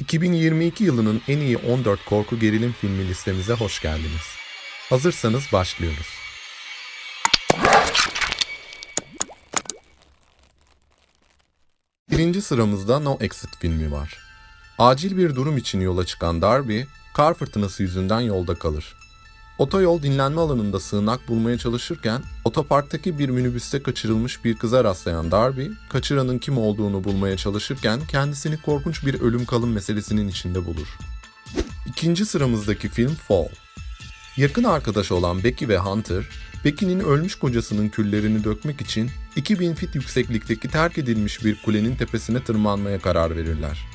2022 yılının en iyi 14 korku gerilim filmi listemize hoş geldiniz. Hazırsanız başlıyoruz. Birinci sıramızda No Exit filmi var. Acil bir durum için yola çıkan Darby, kar fırtınası yüzünden yolda kalır. Otoyol dinlenme alanında sığınak bulmaya çalışırken otoparktaki bir minibüste kaçırılmış bir kıza rastlayan Darby, kaçıranın kim olduğunu bulmaya çalışırken kendisini korkunç bir ölüm kalım meselesinin içinde bulur. İkinci sıramızdaki film Fall. Yakın arkadaş olan Becky ve Hunter, Becky'nin ölmüş kocasının küllerini dökmek için 2000 fit yükseklikteki terk edilmiş bir kulenin tepesine tırmanmaya karar verirler.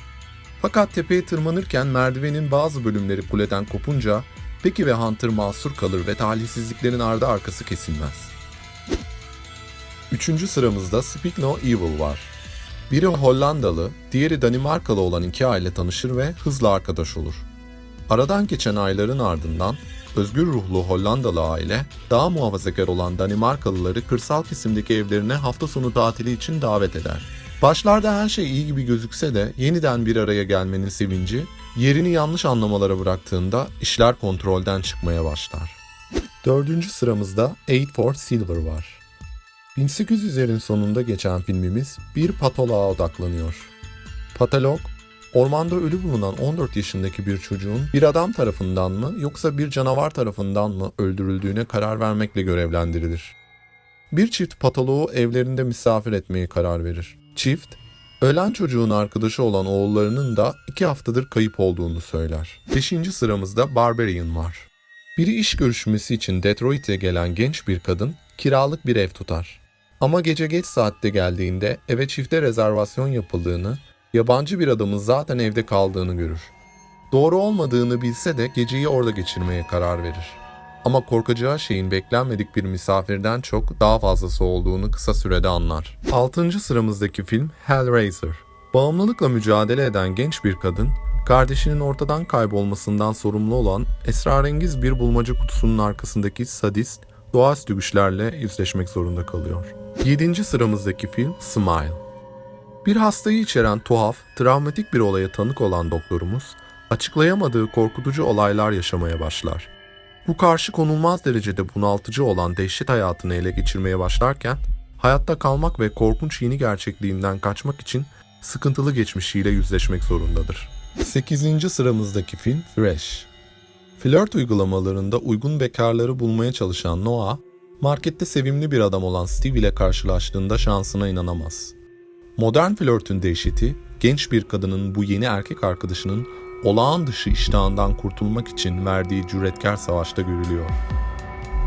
Fakat tepeye tırmanırken merdivenin bazı bölümleri kuleden kopunca Becky ve Hunter mahsur kalır ve talihsizliklerin ardı arkası kesilmez. Üçüncü sıramızda Speak No Evil var. Biri Hollandalı, diğeri Danimarkalı olan iki aile tanışır ve hızla arkadaş olur. Aradan geçen ayların ardından özgür ruhlu Hollandalı aile, daha muhafazakar olan Danimarkalıları kırsal kesimdeki evlerine hafta sonu tatili için davet eder. Başlarda her şey iyi gibi gözükse de yeniden bir araya gelmenin sevinci, yerini yanlış anlamalara bıraktığında işler kontrolden çıkmaya başlar. Dördüncü sıramızda Eight for Silver var. 1800'lerin sonunda geçen filmimiz bir patoloğa odaklanıyor. Patolog, ormanda ölü bulunan 14 yaşındaki bir çocuğun bir adam tarafından mı yoksa bir canavar tarafından mı öldürüldüğüne karar vermekle görevlendirilir. Bir çift patoloğu evlerinde misafir etmeye karar verir. Çift, ölen çocuğun arkadaşı olan oğullarının da iki haftadır kayıp olduğunu söyler. Beşinci sıramızda Barbarian var. Biri iş görüşmesi için Detroit'e gelen genç bir kadın kiralık bir ev tutar. Ama gece geç saatte geldiğinde eve çifte rezervasyon yapıldığını, yabancı bir adamın zaten evde kaldığını görür. Doğru olmadığını bilse de geceyi orada geçirmeye karar verir. Ama korkacağı şeyin beklenmedik bir misafirden çok daha fazlası olduğunu kısa sürede anlar. Altıncı sıramızdaki film Hellraiser. Bağımlılıkla mücadele eden genç bir kadın, kardeşinin ortadan kaybolmasından sorumlu olan esrarengiz bir bulmaca kutusunun arkasındaki sadist, doğaüstü güçlerle yüzleşmek zorunda kalıyor. Yedinci sıramızdaki film Smile. Bir hastayı içeren tuhaf, travmatik bir olaya tanık olan doktorumuz, açıklayamadığı korkutucu olaylar yaşamaya başlar. Bu karşı konulmaz derecede bunaltıcı olan dehşet hayatını ele geçirmeye başlarken, hayatta kalmak ve korkunç yeni gerçekliğinden kaçmak için sıkıntılı geçmişiyle yüzleşmek zorundadır. 8. sıramızdaki film Fresh. Flört uygulamalarında uygun bekarları bulmaya çalışan Noah, markette sevimli bir adam olan Steve ile karşılaştığında şansına inanamaz. Modern flörtün dehşeti, genç bir kadının bu yeni erkek arkadaşının olağan dışı iştahından kurtulmak için verdiği cüretkar savaşta görülüyor.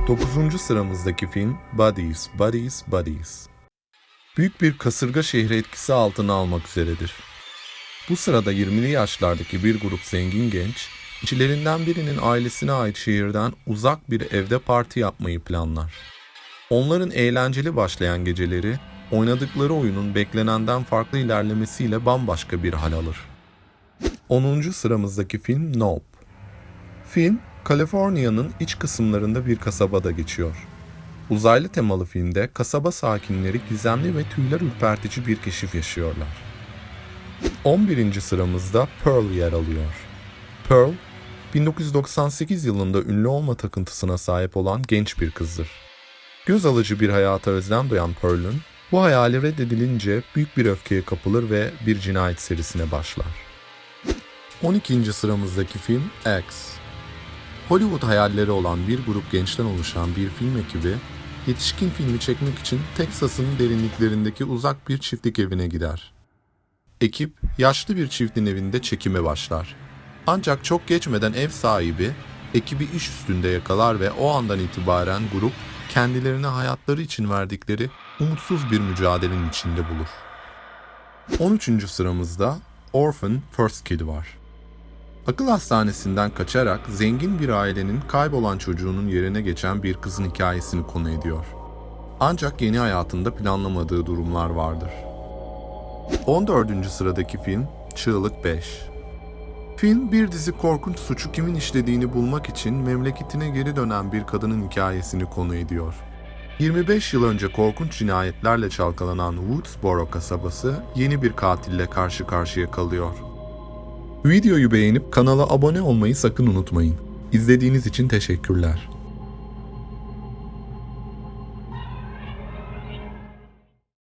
9. sıramızdaki film Buddies, Buddies, Buddies. Büyük bir kasırga şehri etkisi altına almak üzeredir. Bu sırada 20'li yaşlardaki bir grup zengin genç, içlerinden birinin ailesine ait şehirden uzak bir evde parti yapmayı planlar. Onların eğlenceli başlayan geceleri, oynadıkları oyunun beklenenden farklı ilerlemesiyle bambaşka bir hal alır. 10. sıramızdaki film Nope. Film, Kaliforniya'nın iç kısımlarında bir kasabada geçiyor. Uzaylı temalı filmde kasaba sakinleri gizemli ve tüyler ürpertici bir keşif yaşıyorlar. 11. sıramızda Pearl yer alıyor. Pearl, 1998 yılında ünlü olma takıntısına sahip olan genç bir kızdır. Göz alıcı bir hayata özlem duyan Pearl'ün, bu hayali reddedilince büyük bir öfkeye kapılır ve bir cinayet serisine başlar. 12. sıramızdaki film X. Hollywood hayalleri olan bir grup gençten oluşan bir film ekibi, yetişkin filmi çekmek için Teksas'ın derinliklerindeki uzak bir çiftlik evine gider. Ekip, yaşlı bir çiftin evinde çekime başlar. Ancak çok geçmeden ev sahibi, ekibi iş üstünde yakalar ve o andan itibaren grup, kendilerine hayatları için verdikleri umutsuz bir mücadelenin içinde bulur. 13. sıramızda Orphan First Kid var. Akıl hastanesinden kaçarak zengin bir ailenin kaybolan çocuğunun yerine geçen bir kızın hikayesini konu ediyor. Ancak yeni hayatında planlamadığı durumlar vardır. 14. sıradaki film Çığlık 5. Film bir dizi korkunç suçu kimin işlediğini bulmak için memleketine geri dönen bir kadının hikayesini konu ediyor. 25 yıl önce korkunç cinayetlerle çalkalanan Woodsboro kasabası yeni bir katille karşı karşıya kalıyor. Videoyu beğenip kanala abone olmayı sakın unutmayın. İzlediğiniz için teşekkürler.